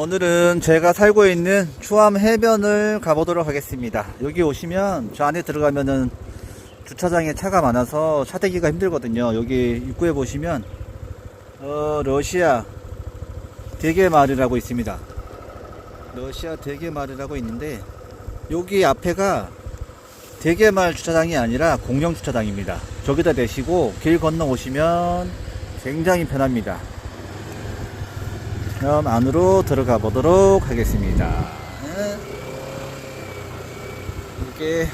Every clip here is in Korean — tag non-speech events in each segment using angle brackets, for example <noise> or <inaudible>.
오늘은 제가 살고 있는 추암 해변을 가보도록 하겠습니다. 여기 오시면 저 안에 들어가면은 주차장에 차가 많아서 차 대기가 힘들거든요. 여기 입구에 보시면 어, 러시아 대게마을이라고 있습니다. 러시아 대게마을이라고 있는데 여기 앞에가 대게마을 주차장이 아니라 공영 주차장입니다. 저기다 대시고 길 건너 오시면 굉장히 편합니다. 그럼 안으로 들어가 보도록 하겠습니다. 이게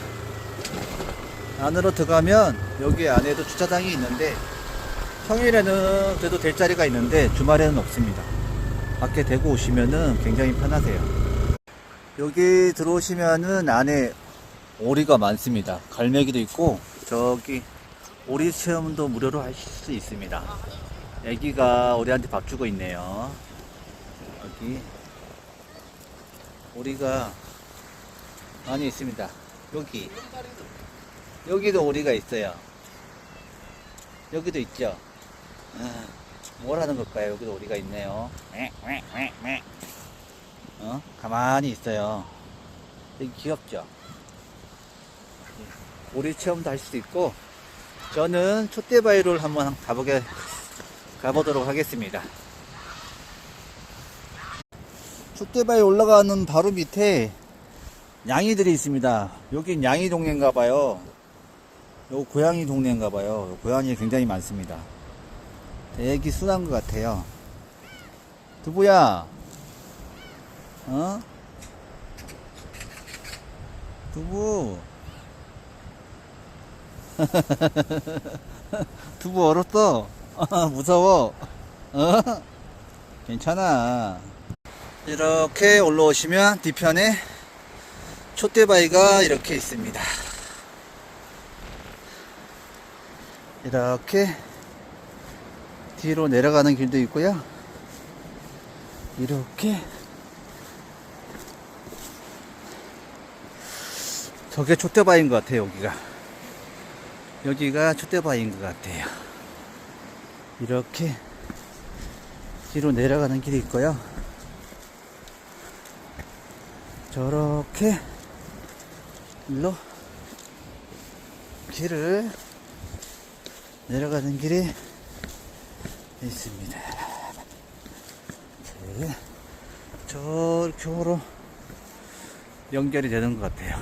안으로 들어가면 여기 안에도 주차장이 있는데 평일에는 그래도 될 자리가 있는데 주말에는 없습니다. 밖에 대고 오시면은 굉장히 편하세요. 여기 들어오시면은 안에 오리가 많습니다. 갈매기도 있고 저기 오리 체험도 무료로 하실 수 있습니다. 애기가 오리한테 밥 주고 있네요. 여기 오리가 많이 있습니다. 여기 여기도 오리가 있어요. 여기도 있죠. 아, 뭘 하는 걸까요? 여기도 오리가 있네요. 어? 가만히 있어요. 되게 귀엽죠? 오리 체험도 할 수도 있고, 저는 촛대바위를 한번 가보게, 가보도록 하겠습니다. 촛대바위 올라가는 바로 밑에 양이들이 있습니다. 여긴 양이 동네인가 봐요. 요 고양이 동네인가 봐요. 고양이 굉장히 많습니다. 되게 순한 것 같아요. 두부야, 어? 두부. <laughs> 두부 얼었어. <laughs> 무서워. 어? 괜찮아. 이렇게 올라오시면 뒤편에 촛대바위가 이렇게 있습니다. 이렇게 뒤로 내려가는 길도 있고요. 이렇게 저게 촛대바위인 것 같아요, 여기가. 여기가 촛대바위인 것 같아요. 이렇게 뒤로 내려가는 길이 있고요. 저렇게 일로 길을 내려가는 길이 있습니다. 네. 저렇게 호로 연결이 되는 것 같아요.